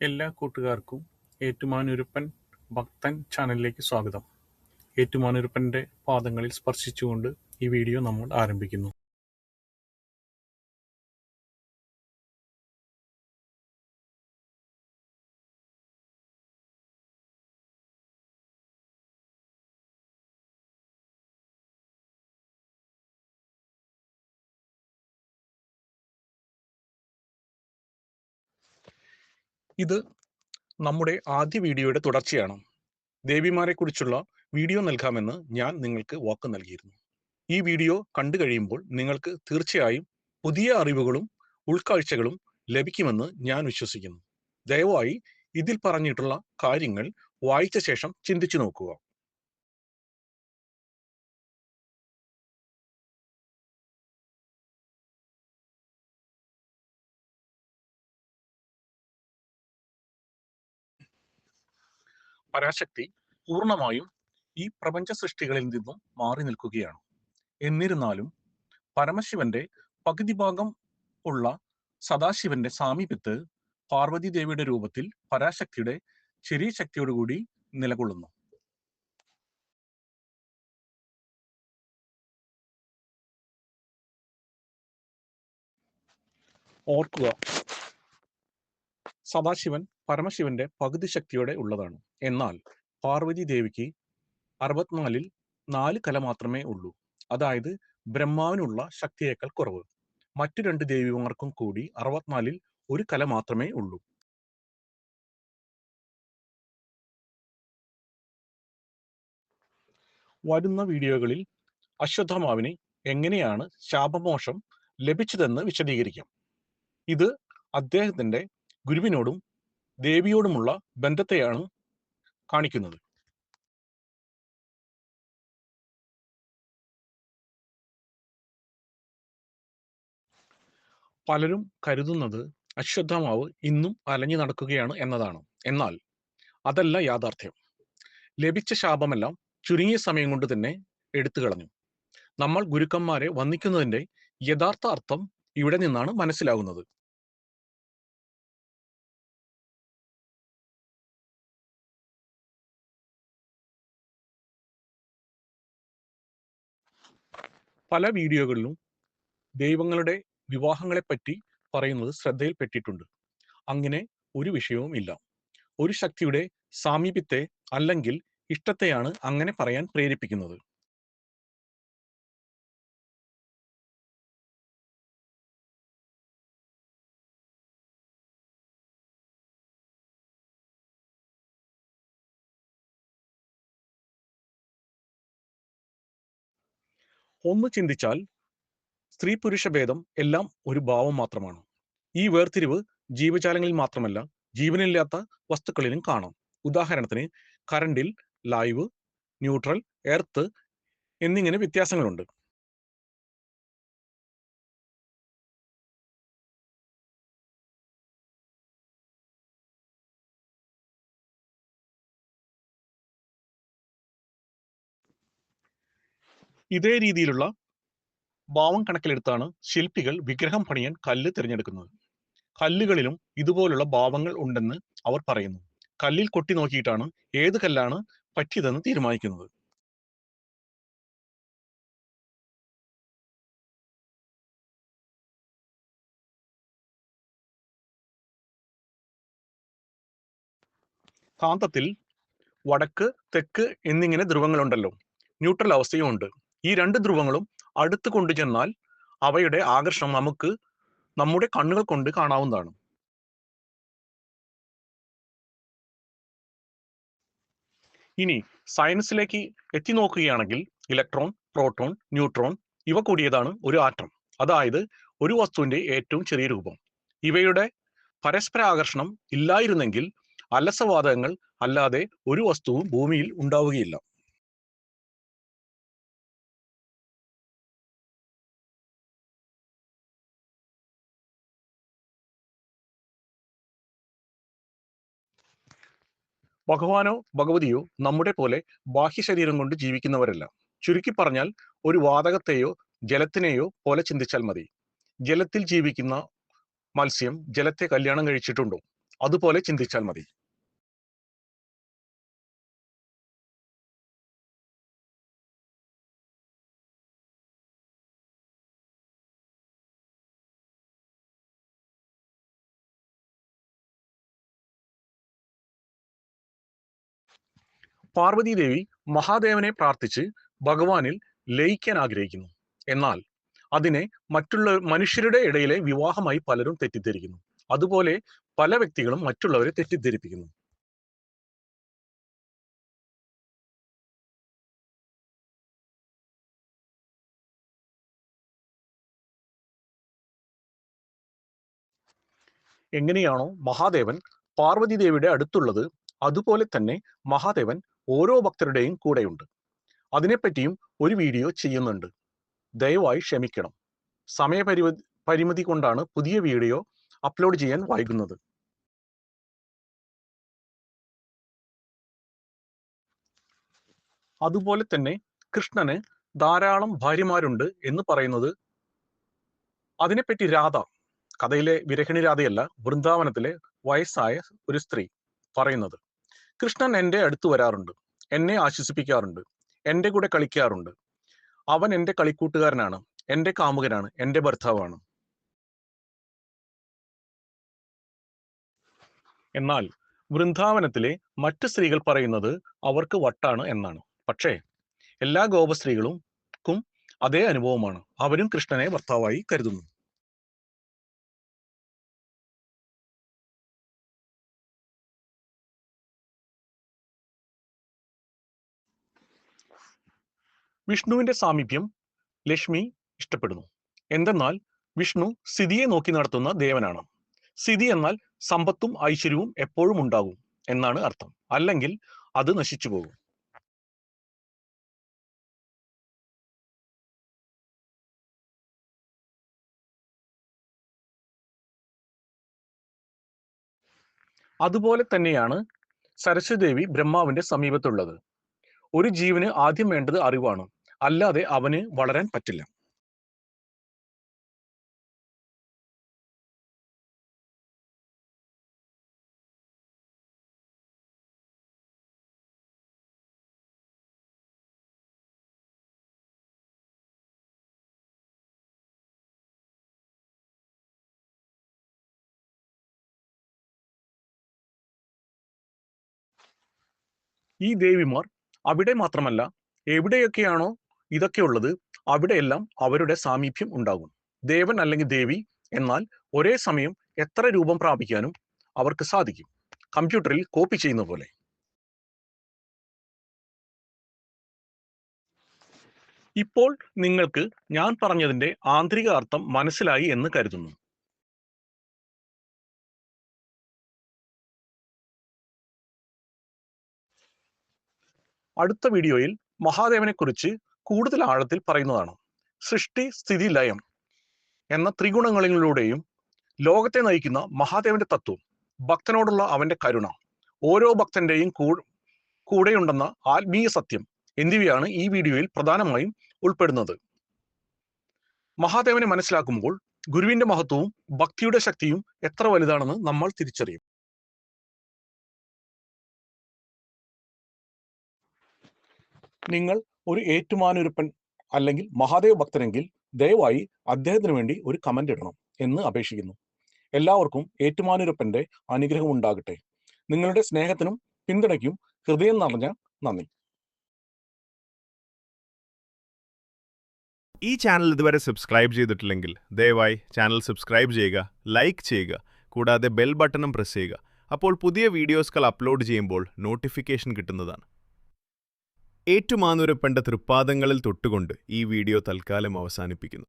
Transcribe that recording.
എല്ലാ കൂട്ടുകാർക്കും ഏറ്റുമാനൂരപ്പൻ ഭക്തൻ ചാനലിലേക്ക് സ്വാഗതം. ഏറ്റുമാനൂരപ്പന്റെ പാദങ്ങളിൽ സ്പർശിച്ചുകൊണ്ട് ഈ വീഡിയോ നമ്മൾ ആരംഭിക്കുന്നു. ഇത് നമ്മുടെ ആദ്യ വീഡിയോയുടെ തുടർച്ചയാണ്. ദേവിമാരെ കുറിച്ചുള്ള വീഡിയോ നൽകാമെന്ന് ഞാൻ നിങ്ങൾക്ക് വാക്ക് നൽകിയിരുന്നു. ഈ വീഡിയോ കണ്ടു കഴിയുമ്പോൾ നിങ്ങൾക്ക് തീർച്ചയായും പുതിയ അറിവുകളും ഉൾക്കാഴ്ചകളും ലഭിക്കുമെന്ന് ഞാൻ വിശ്വസിക്കുന്നു. ദയവായി ഇതിൽ പറഞ്ഞിട്ടുള്ള കാര്യങ്ങൾ വായിച്ച ശേഷം ചിന്തിച്ചു നോക്കുക. പരാശക്തി പൂർണമായും ഈ പ്രപഞ്ച സൃഷ്ടികളിൽ നിന്നും മാറി നിൽക്കുകയാണ്. എന്നിരുന്നാലും പരമശിവന്റെ പകുതി ഭാഗം ഉള്ള സദാശിവന്റെ സാമീപ്യത്ത് പാർവതി ദേവിയുടെ രൂപത്തിൽ പരാശക്തിയുടെ ചെറിയ ശക്തിയോടുകൂടി നിലകൊള്ളുന്നു. ഓർക്കുക സദാശിവൻ പരമശിവന്റെ പകുതി ശക്തിയോടെ ഉള്ളതാണ്. എന്നാൽ പാർവതി ദേവിക്ക് അറുപത്തിനാലിൽ നാല് കല മാത്രമേ ഉള്ളൂ. അതായത് ബ്രഹ്മാവിനുള്ള ശക്തിയേക്കാൾ കുറവ്. മറ്റു രണ്ട് ദേവിമാർക്കും കൂടി അറുപത്തിനാലിൽ ഒരു കല മാത്രമേ ഉള്ളൂ. വരുന്ന വീഡിയോകളിൽ അശ്വത്ഥമാവിന് എങ്ങനെയാണ് ശാപമോഷം ലഭിച്ചതെന്ന് വിശദീകരിക്കാം. ഇത് അദ്ദേഹത്തിന്റെ ഗുരുവിനോടും ദേവിയോടുമുള്ള ബന്ധത്തെയാണ് കാണിക്കുന്നത്. പലരും കരുതുന്നത് അശ്വത്ഥമാവ് ഇന്നും അലഞ്ഞു നടക്കുകയാണ് എന്നതാണ്. എന്നാൽ അതല്ല യാഥാർത്ഥ്യം. ലഭിച്ച ശാപമെല്ലാം ചുരുങ്ങിയ സമയം കൊണ്ട് തന്നെ എടുത്തു കളഞ്ഞു. നമ്മൾ ഗുരുക്കന്മാരെ വന്ദിക്കുന്നതിന്റെ യഥാർത്ഥ അർത്ഥം ഇവിടെ നിന്നാണ് മനസ്സിലാകുന്നത് പല വീഡിയോകളിലും ദൈവങ്ങളുടെ വിവാഹങ്ങളെ വിവാഹങ്ങളെപ്പറ്റി പറയുന്നത് ശ്രദ്ധയിൽപ്പെട്ടിട്ടുണ്ട്. അങ്ങനെ ഒരു വിഷയവും ഇല്ല. ഒരു ശക്തിയുടെ സാമീപ്യത്തെ അല്ലെങ്കിൽ ഇഷ്ടത്തെയാണ് അങ്ങനെ പറയാൻ പ്രേരിപ്പിക്കുന്നത്. ഒന്ന് ചിന്തിച്ചാൽ സ്ത്രീ പുരുഷ ഭേദം എല്ലാം ഒരു ഭാവം മാത്രമാണ്. ഈ വേർതിരിവ് ജീവജാലങ്ങളിൽ മാത്രമല്ല ജീവനില്ലാത്ത വസ്തുക്കളിലും കാണാം. ഉദാഹരണത്തിന് കറണ്ടിൽ ലൈവ് ന്യൂട്രൽ എർത്ത് എന്നിങ്ങനെ വ്യത്യാസങ്ങളുണ്ട്. ഇതേ രീതിയിലുള്ള ഭാവം കണക്കിലെടുത്താണ് ശില്പികൾ വിഗ്രഹം പണിയാൻ കല്ല് തിരഞ്ഞെടുക്കുന്നത്. കല്ലുകളിലും ഇതുപോലുള്ള ഭാവങ്ങൾ ഉണ്ടെന്ന് അവർ പറയുന്നു. കല്ലിൽ കൊട്ടി നോക്കിയിട്ടാണ് ഏത് കല്ലാണ് പറ്റിയതെന്ന് തീരുമാനിക്കുന്നത്. കാന്തത്തിൽ വടക്ക് തെക്ക് എന്നിങ്ങനെ ധ്രുവങ്ങളുണ്ടല്ലോ. ന്യൂട്രൽ അവസ്ഥയും ഉണ്ട് ഈ രണ്ട് ധ്രുവങ്ങളും അടുത്ത് കൊണ്ടുചെന്നാൽ അവയുടെ ആകർഷണം നമുക്ക് നമ്മുടെ കണ്ണുകൾ കൊണ്ട് കാണാവുന്നതാണ്. ഇനി സയൻസിലേക്ക് എത്തി നോക്കുകയാണെങ്കിൽ ഇലക്ട്രോൺ പ്രോട്ടോൺ ന്യൂട്രോൺ ഇവ കൂടിയതാണ് ഒരു ആറ്റം. അതായത് ഒരു വസ്തുവിന്റെ ഏറ്റവും ചെറിയ രൂപം. ഇവയുടെ പരസ്പര ആകർഷണം ഇല്ലായിരുന്നെങ്കിൽ അലസവാതകങ്ങൾ അല്ലാതെ ഒരു വസ്തുവും ഭൂമിയിൽ ഉണ്ടാവുകയില്ല. ഭഗവാനോ ഭഗവതിയോ നമ്മുടെ പോലെ ബാഹ്യ ശരീരം കൊണ്ട് ജീവിക്കുന്നവരല്ല. ചുരുക്കി പറഞ്ഞാൽ ഒരു വാതകത്തെയോ ജലത്തിനെയോ പോലെ ചിന്തിച്ചാൽ മതി. ജലത്തിൽ ജീവിക്കുന്ന മത്സ്യം ജലത്തെ കല്യാണം കഴിച്ചിട്ടുണ്ടോ? അതുപോലെ ചിന്തിച്ചാൽ മതി. പാർവതി ദേവി മഹാദേവനെ പ്രാർത്ഥിച്ച് ഭഗവാനിൽ ലയിക്കാൻ ആഗ്രഹിക്കുന്നു. എന്നാൽ അതിനെ മറ്റുള്ള മനുഷ്യരുടെ ഇടയിലെ വിവാഹമായി പലരും തെറ്റിദ്ധരിക്കുന്നു. അതുപോലെ പല വ്യക്തികളും മറ്റുള്ളവരെ തെറ്റിദ്ധരിപ്പിക്കുന്നു. എങ്ങനെയാണോ മഹാദേവൻ പാർവതി ദേവിയുടെ അടുത്തുള്ളത് അതുപോലെ തന്നെ മഹാദേവൻ ഓരോ ഭക്തരുടെയും കൂടെയുണ്ട്. അതിനെപ്പറ്റിയും ഒരു വീഡിയോ ചെയ്യുന്നുണ്ട്. ദയവായി ക്ഷമിക്കണം. സമയപരിമിതി പരിമിതി കൊണ്ടാണ് പുതിയ വീഡിയോ അപ്ലോഡ് ചെയ്യാൻ വൈകുന്നത്. അതുപോലെ തന്നെ കൃഷ്ണന് ധാരാളം ഭാര്യമാരുണ്ട് എന്ന് പറയുന്നത് അതിനെപ്പറ്റി രാധ കഥയിലെ വിരഹിണി രാധയല്ല വൃന്ദാവനത്തിലെ വയസ്സായ ഒരു സ്ത്രീ പറയുന്നത്. കൃഷ്ണൻ എന്റെ അടുത്ത് വരാറുണ്ട്. എന്നെ ആശ്വസിപ്പിക്കാറുണ്ട്. എന്റെ കൂടെ കളിക്കാറുണ്ട്. അവൻ എന്റെ കളിക്കൂട്ടുകാരനാണ്. എന്റെ കാമുകനാണ്. എന്റെ ഭർത്താവാണ്. എന്നാൽ വൃന്ദാവനത്തിലെ മറ്റു സ്ത്രീകൾ പറയുന്നത് അവർക്ക് വട്ടാണ് എന്നാണ്. പക്ഷേ എല്ലാ ഗോപസ്ത്രീകളും അതേ അനുഭവമാണ്. അവരും കൃഷ്ണനെ ഭർത്താവായി കരുതുന്നു. വിഷ്ണുവിന്റെ സാമീപ്യം ലക്ഷ്മി ഇഷ്ടപ്പെടുന്നു. എന്തെന്നാൽ വിഷ്ണു സ്ഥിതിയെ നോക്കി നടത്തുന്ന ദേവനാണ്. സ്ഥിതി എന്നാൽ സമ്പത്തും ഐശ്വര്യവും എപ്പോഴും ഉണ്ടാകും എന്നാണ് അർത്ഥം. അല്ലെങ്കിൽ അത് നശിച്ചു പോകും. അതുപോലെ തന്നെയാണ് സരസ്വദേവി ബ്രഹ്മാവിന്റെ സമീപത്തുള്ളത്. ഒരു ജീവന് ആദ്യം വേണ്ടത് അറിവാണ്. അല്ലാതെ അവന് വളരാൻ പറ്റില്ല. ഈ ദേവിമാർ അവിടെ മാത്രമല്ല എവിടെയൊക്കെയാണോ ഇതൊക്കെ ഉള്ളത് അവിടെയെല്ലാം അവരുടെ സാമീപ്യം ഉണ്ടാകും ദേവൻ അല്ലെങ്കിൽ ദേവി എന്നാൽ ഒരേ സമയം എത്ര രൂപം പ്രാപിക്കാനും അവർക്ക് സാധിക്കും. കമ്പ്യൂട്ടറിൽ കോപ്പി ചെയ്യുന്ന പോലെ. ഇപ്പോൾ നിങ്ങൾക്ക് ഞാൻ പറഞ്ഞതിന്റെ ആന്തരിക അർത്ഥം മനസ്സിലായി എന്ന് കരുതുന്നു. അടുത്ത വീഡിയോയിൽ മഹാദേവനെ കുറിച്ച് കൂടുതൽ ആഴത്തിൽ പറയുന്നതാണ്. സൃഷ്ടി സ്ഥിതി ലയം എന്ന ത്രിഗുണങ്ങളിലൂടെയും ലോകത്തെ നയിക്കുന്ന മഹാദേവന്റെ തത്വം ഭക്തനോടുള്ള അവന്റെ കരുണ ഓരോ ഭക്തന്റെയും കൂടെയുണ്ടെന്ന ആത്മീയ സത്യം എന്നിവയാണ് ഈ വീഡിയോയിൽ പ്രധാനമായും ഉൾപ്പെടുന്നത്. മഹാദേവനെ മനസ്സിലാക്കുമ്പോൾ ഗുരുവിന്റെ മഹത്വവും ഭക്തിയുടെ ശക്തിയും എത്ര വലുതാണെന്ന് നമ്മൾ തിരിച്ചറിയും. നിങ്ങൾ ഒരു ഏറ്റുമാനൂരപ്പൻ അല്ലെങ്കിൽ മഹാദേവ ഭക്തരെങ്കിൽ ദയവായി അദ്ദേഹത്തിന് വേണ്ടി ഒരു കമന്റ് ഇടണം എന്ന് അപേക്ഷിക്കുന്നു. എല്ലാവർക്കും ഏറ്റുമാനൂരപ്പന്റെ അനുഗ്രഹം ഉണ്ടാകട്ടെ. നിങ്ങളുടെ സ്നേഹത്തിനും പിന്തുണയ്ക്കും ഹൃദയം നിറഞ്ഞ നന്ദി. ഈ ചാനൽ ഇതുവരെ സബ്സ്ക്രൈബ് ചെയ്തിട്ടില്ലെങ്കിൽ ദയവായി ചാനൽ സബ്സ്ക്രൈബ് ചെയ്യുക ലൈക്ക് ചെയ്യുക കൂടാതെ ബെൽ ബട്ടണും പ്രസ് ചെയ്യുക. അപ്പോൾ പുതിയ വീഡിയോസുകൾ അപ്ലോഡ് ചെയ്യുമ്പോൾ നോട്ടിഫിക്കേഷൻ കിട്ടുന്നതാണ്. ഏറ്റുമാനൂരപ്പന്റെ തൃപ്പാദങ്ങളിൽ തൊട്ടുകൊണ്ട് ഈ വീഡിയോ തൽക്കാലം അവസാനിപ്പിക്കുന്നു.